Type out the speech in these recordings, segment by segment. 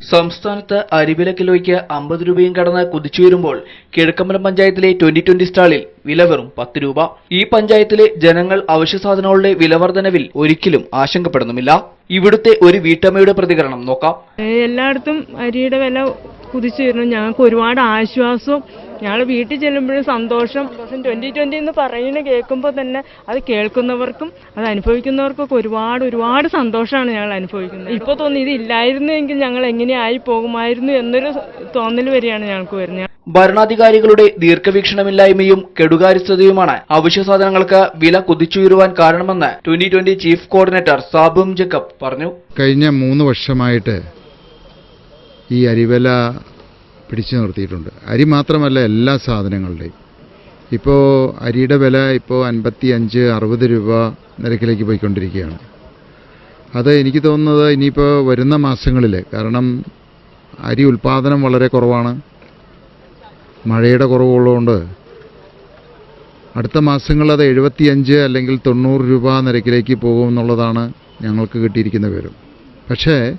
സംസ്ഥാനത്ത് അരിവില കിലോയ്ക്ക് അമ്പത് രൂപയും കടന്ന് കുതിച്ചുയരുമ്പോൾ കിഴക്കമ്പലം പഞ്ചായത്തിലെ ട്വന്റി ട്വന്റി സ്റ്റാളിൽ വില വെറും പത്ത് രൂപ. ഈ പഞ്ചായത്തിലെ ജനങ്ങൾ അവശ്യസാധനങ്ങളുടെ വിലവർദ്ധനവിൽ ഒരിക്കലും ആശങ്കപ്പെടുന്നുമില്ല. ഇവിടുത്തെ ഒരു വീട്ടമ്മയുടെ പ്രതികരണം നോക്കാം. എല്ലായിടത്തും അരിയുടെ വില കുതിച്ചു വരുന്നു. ഞങ്ങൾക്ക് ഒരുപാട് ആശ്വാസവും ഞങ്ങൾ വീട്ടിൽ ചെല്ലുമ്പോഴും സന്തോഷം. ട്വന്റി ട്വന്റി എന്ന് പറയുന്നത് കേൾക്കുമ്പോൾ തന്നെ അത് കേൾക്കുന്നവർക്കും അത് അനുഭവിക്കുന്നവർക്കൊക്കെ ഒരുപാട് ഒരുപാട് സന്തോഷമാണ് ഞങ്ങൾ അനുഭവിക്കുന്നത്. ഇപ്പോൾ തോന്നി ഇത് ഇല്ലായിരുന്നെങ്കിൽ ഞങ്ങൾ എങ്ങനെയായി പോകുമായിരുന്നു എന്നൊരു തോന്നൽ വരെയാണ് ഞങ്ങൾക്ക് വരുന്നത്. ഭരണാധികാരികളുടെ ദീർഘവീക്ഷണമില്ലായ്മയും കെടുകാര്യസ്ഥതയുമാണ് അവശ്യ സാധനങ്ങൾക്ക് വില കുതിച്ചുയരുവാൻ കാരണമെന്ന് ട്വന്റി ട്വന്റി ചീഫ് കോർഡിനേറ്റർ സാബും ജക്കബ് പറഞ്ഞു. കഴിഞ്ഞ മൂന്ന് വർഷമായിട്ട് ഈ അരിവില പിടിച്ചു നിർത്തിയിട്ടുണ്ട്. അരി മാത്രമല്ല എല്ലാ സാധനങ്ങളുടെയും. ഇപ്പോൾ അരിയുടെ വില ഇപ്പോൾ അൻപത്തി അഞ്ച് അറുപത് രൂപ നിരക്കിലേക്ക് പോയിക്കൊണ്ടിരിക്കുകയാണ്. അത് എനിക്ക് തോന്നുന്നത് ഇനിയിപ്പോൾ വരുന്ന മാസങ്ങളിൽ കാരണം അരി ഉൽപ്പാദനം വളരെ കുറവാണ്. മഴയുടെ കുറവുള്ളതുകൊണ്ട് അടുത്ത മാസങ്ങളിൽ അത് എഴുപത്തിയഞ്ച് അല്ലെങ്കിൽ തൊണ്ണൂറ് രൂപ നിരക്കിലേക്ക് പോകും എന്നുള്ളതാണ് ഞങ്ങൾക്ക് കിട്ടിയിരിക്കുന്ന വിവരം. പക്ഷേ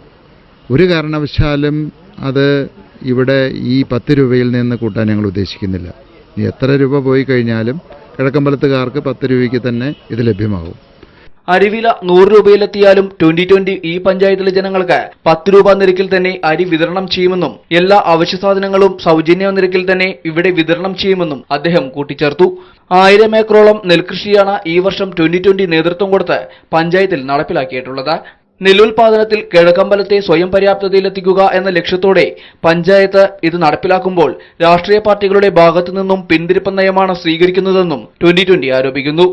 ഒരു കാരണവശാലും അത് ഇവിടെ ഈ പത്ത് രൂപയിൽ നിന്ന് കൂട്ടാൻ ഞങ്ങൾ ഉദ്ദേശിക്കുന്നില്ല. ഇനി എത്ര രൂപ പോയി കഴിഞ്ഞാലും കിഴക്കമ്പലത്തുകാർക്ക് പത്ത് രൂപയ്ക്ക് തന്നെ ഇത് ലഭ്യമാകും. അരിവില നൂറ് രൂപയിലെത്തിയാലും ട്വന്റി ട്വന്റി ഈ പഞ്ചായത്തിലെ ജനങ്ങൾക്ക് പത്ത് രൂപ നിരക്കിൽ തന്നെ അരി വിതരണം ചെയ്യുമെന്നും എല്ലാ അവശ്യ സാധനങ്ങളും സൗജന്യ നിരക്കിൽ തന്നെ ഇവിടെ വിതരണം ചെയ്യുമെന്നും അദ്ദേഹം കൂട്ടിച്ചേർത്തു. ആയിരം ഏക്കറോളം നെൽകൃഷിയാണ് ഈ വർഷം ട്വന്റി ട്വന്റി നേതൃത്വം കൊടുത്ത് പഞ്ചായത്തിൽ നടപ്പിലാക്കിയിട്ടുള്ളത്. നെല്ലുൽപാദനത്തിൽ കിഴക്കമ്പലത്തെ സ്വയം പര്യാപ്തതയിലെത്തിക്കുക എന്ന ലക്ഷ്യത്തോടെ പഞ്ചായത്ത് ഇത് നടപ്പിലാക്കുമ്പോൾ രാഷ്ട്രീയ പാർട്ടികളുടെ ഭാഗത്തു നിന്നും നയമാണ് സ്വീകരിക്കുന്നതെന്നും ട്വന്റി ട്വന്റി ആരോപിക്കുന്നു.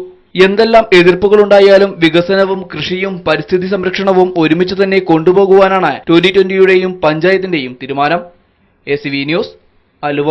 എന്തെല്ലാം എതിർപ്പുകളുണ്ടായാലും വികസനവും കൃഷിയും പരിസ്ഥിതി സംരക്ഷണവും ഒരുമിച്ച് തന്നെ കൊണ്ടുപോകുവാനാണ് ട്വന്റി ട്വന്റിയുടെയും പഞ്ചായത്തിന്റെയും തീരുമാനം. A news Aluva